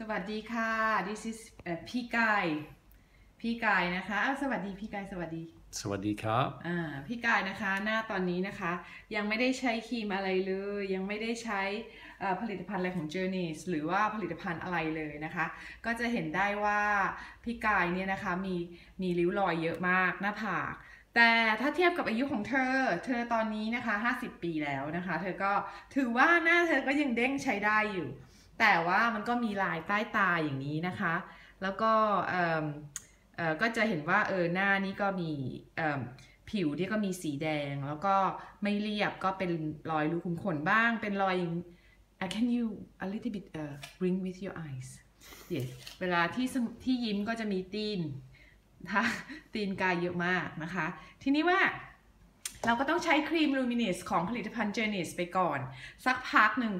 สวัสดีค่ะ this is เอ่อพี่กายพี่กายนะคะอ้าวสวัสดีพี่กายสวัสดี สวัสดีครับอ่าพี่กายนะคะหน้าตอนนี้นะคะ ยังไม่ได้ใช้ครีมอะไรเลย ยังไม่ได้ใช้เอ่อผลิตภัณฑ์อะไรของ Journeys หรือว่าผลิตภัณฑ์อะไรเลยนะคะ ก็จะเห็นได้ว่าพี่กายเนี่ยนะคะมีมีริ้วรอยเยอะมากหน้าผาก แต่ถ้าเทียบกับอายุของเธอ เธอตอนนี้นะคะ 50 ปีแล้วนะคะ เธอก็ถือว่าหน้าเธอก็ยังเด้งใช้ได้อยู่ แต่ว่ามันก็มีลายใต้ตาอย่างนี้นะคะ แล้วก็เอ่อก็จะเห็นว่าเออหน้านี้ก็มีผิวที่ก็มีสีแดง แล้วก็ไม่เรียบก็เป็นรอยรูขุมขนบ้าง เป็นรอยอย่าง uh, can you a little bit uh, ring with your eyes yes เวลาที่ที่ยิ้มก็จะมีตีนถ้าตีนกายเยอะมากนะคะ ทีนี้ว่า เราก็ต้องใช้ครีม Luminous ของผลิตภัณฑ์ Journeys ไปก่อน สักพักหนึ่ง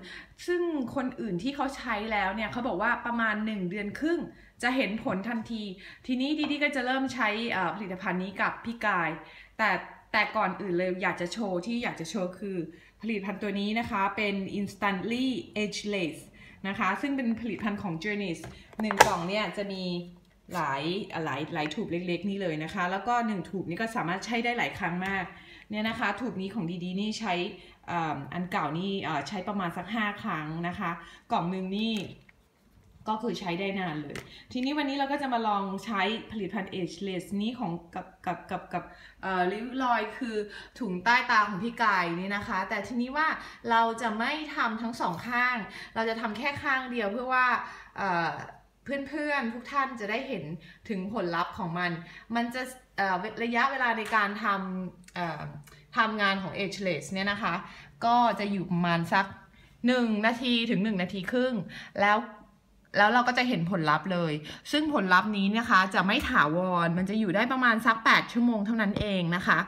ซึ่งคนอื่นที่เขาใช้แล้วเนี่ยเขาบอกว่าประมาณ 1 เดือนครึ่งจะเห็นผลทันที ทีนี้ดีดีก็จะเริ่มใช้ผลิตภัณฑ์นี้กับพี่กาย แต่แต่ก่อนอื่นเลยอยากจะโชว์ที่อยากจะโชว์คือผลิตภัณฑ์ตัวนี้นะคะเป็น Instantly Ageless นะคะซึ่งเป็นผลิตภัณฑ์ของ Journeys หนึ่งกล่องเนี่ยจะมีหลายหลายหลายถูบเล็กๆ นี่เลยนะคะ แล้วก็1ถูบนี้ก็สามารถใช้ได้หลายครั้งมาก เนี่ยนะคะถูกนี้ของดีๆนี่ใช้อันเก่านี่ใช้ประมาณสัก 5 ครั้งนะคะ กล่องหนึ่งนี่ก็คือใช้ได้นานเลย ทีนี้วันนี้เราก็จะมาลองใช้ผลิตภัณฑ์ Ageless นี้ของกับกับกับกับริ้วรอยคือถุงใต้ตาของพี่กายนี่นะคะ แต่ทีนี้ว่าเราจะไม่ทำทั้งสองข้าง เราจะทำแค่ข้างเดียวเพื่อว่า เพื่อนๆทุกท่านจะได้เห็นถึงผลลัพธ์ของมัน มันจะระยะเวลาในการทำทำงานของ Ageless เนี่ยนะคะ ก็จะอยู่ประมาณสัก 1 นาทีถึง 1 นาทีครึ่ง แล้วแล้วเราก็จะเห็นผลลัพธ์เลย ซึ่งผลลัพธ์นี้นะคะจะไม่ถาวร มันจะอยู่ได้ประมาณสัก 8 ชั่วโมงเท่านั้นเองนะคะ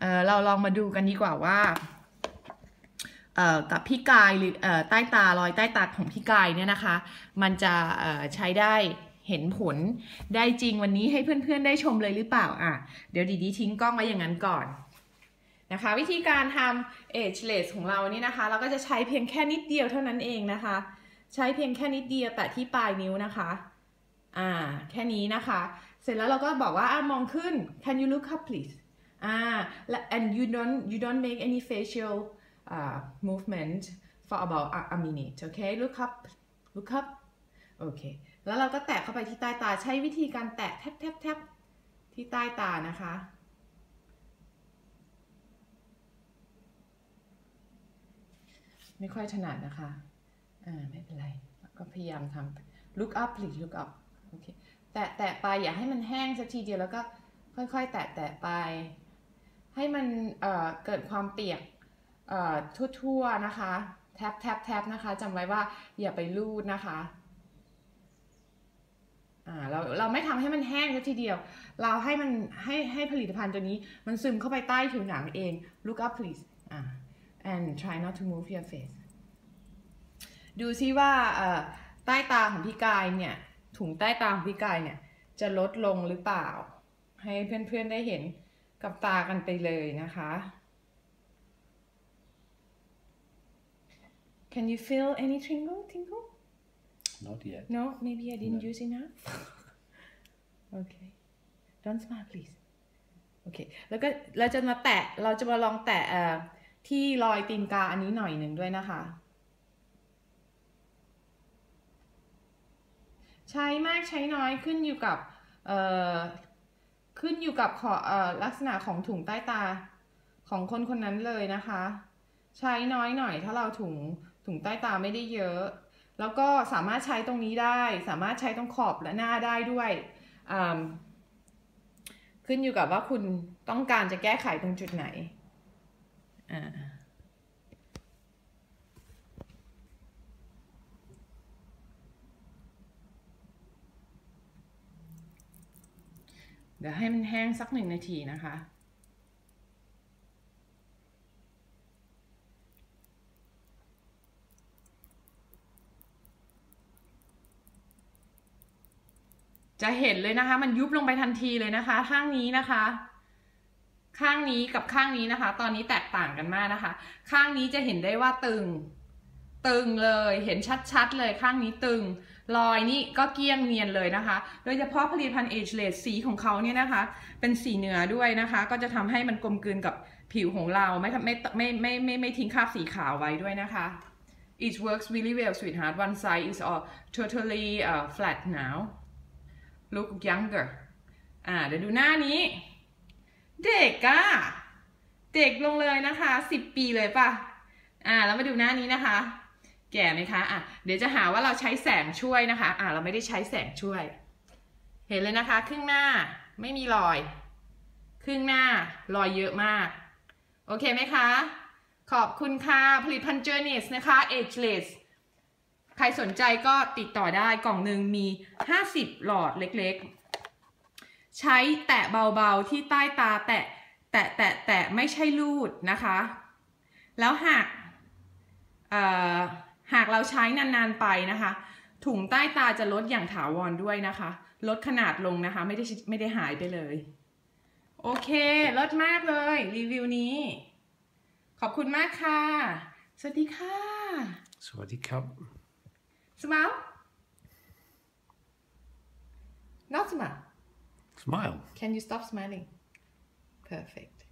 เเราลองมาดูกันดีกว่าว่า กับพี่กายหรือใต้ตารอยใต้ตาของพี่กายเนี่ยนะคะ มันจะใช้ได้เห็นผลได้จริงวันนี้ให้เพื่อนๆได้ชมเลยหรือเปล่าอะเดี๋ยวดีดีทิ้งกล้องไว้อย่างนั้นก่อนนะคะ วิธีการทำ ageless ของเรานี่นะคะ เราก็จะใช้เพียงแค่นิดเดียวเท่านั้นเองนะคะ ใช้เพียงแค่นิดเดียวแต่ที่ปลายนิ้วนะคะอ่าแค่นี้นะคะ เสร็จแล้วเราก็บอกว่าอะมองขึ้น can you look up please อ่า and you don't you don't make any facial uh, movement for about a, a minute okay look up look up โอเค แล้วเราก็แตะเข้าไปที่ใต้ตาใช้วิธีการแตะแทบแทบแทบที่ใต้ตานะคะ ไม่ค่อยถนัดนะคะ อ่า ไม่เป็นไร ก็พยายามทำ look up please look up โอเค แตะแตะไปอย่าให้มันแห้งสักทีเดียวแล้วก็ค่อยๆ แตะแตะไป ให้มันเอ่อเกิดความเปียก ทั่วๆนะคะ แทบแทบแทบนะคะจำไว้ว่าอย่าไปลูดนะคะอ่าเราเราไม่ทำให้มันแห้งทีเดียว เราให้มันให้ให้ผลิตภัณฑ์ตัวนี้มันซึมเข้าไปใต้ผิวหนังเอง look up please อ่า and try not to move your face ดูซิว่าเอ่อใต้ตาของพี่กายเนี่ยถุงใต้ตาของพี่กายเนี่ยจะลดลงหรือเปล่า ให้เพื่อนๆได้เห็นกับตากันไปเลยนะคะ Can you feel any tingle tingle not yet No maybe I didn't No. use enough Okay don't smile please โอเคแล้วก็เราจะมาแตะเราจะมาลองแตะเอ่อที่รอยตีนกาอันนี้หน่อยหนึ่งด้วยนะคะ ใช้มากใช้น้อยขึ้นอยู่กับเอ่อขึ้นอยู่กับขอเอ่อลักษณะของถุงใต้ตาของคนคนนั้นเลยนะคะ ใช้น้อยหน่อยถ้าเราถุง ถุงใต้ตาไม่ได้เยอะ แล้วก็สามารถใช้ตรงนี้ได้ สามารถใช้ตรงขอบและหน้าได้ด้วย ขึ้นอยู่กับว่าคุณต้องการจะแก้ไขตรงจุดไหนอ่าเดี๋ยวให้มันแห้งสักหนึ่งนาทีนะคะ จะเห็นเลยนะคะ มันยุบลงไปทันทีเลยนะคะ ข้างนี้นะคะ ข้างนี้กับข้างนี้นะคะ ตอนนี้แตกต่างกันมากนะคะ ข้างนี้จะเห็นได้ว่าตึง ตึงเลยเห็นชัดๆเลยข้างนี้ตึงรอยนี่ก็เกลี้ยงเนียนเลยนะคะ โดยเฉพาะผลิตภัณฑ์ Age l a s e สีของเขาเนี่ยนะคะ เป็นสีเนื้อด้วยนะคะ ก็จะทำให้มันกลมกลืนกับผิวของเราไม่ไม่ไม่ไม่ไม่ไม่ไม่ทิ้งคราบสีขาวไว้ด้วยนะคะ It works really well sweetheart one side is all totally uh, flat now look younger อ่าเดี๋ยวดูหน้านี้ เด็กอะเด็กลงเลยนะคะสิบปีเลยป่ะ อ่าแล้วมาดูหน้านี้นะคะ แก่ไหมคะอะเดี๋ยวจะหาว่าเราใช้แสงช่วยนะคะ อ่าเราไม่ได้ใช้แสงช่วย เห็นเลยนะคะครึ่งหน้าไม่มีรอย ครึ่งหน้ารอยเยอะมาก โอเคไหมคะ ขอบคุณค่ะ ผลิตภัณฑ์ Journeys นะคะ Ageless ใครสนใจก็ติดต่อได้กล่องหนึ่งมี 50 หลอดเล็กๆ ใช้แตะเบาๆที่ใต้ตาแตะแตะแตะแตะไม่ใช่ลูดนะคะ แล้วหากหากเราใช้นานๆไปนะคะ ถุงใต้ตาจะลดอย่างถาวรด้วยนะคะ ลดขนาดลงนะคะ ไม่ได้ไม่ได้หายไปเลย โอเคลดมากเลย รีวิวนี้ ขอบคุณมากค่ะ สวัสดีค่ะ Swaddy Cup. Smile? Not smile. Smile. Can you stop smiling? Perfect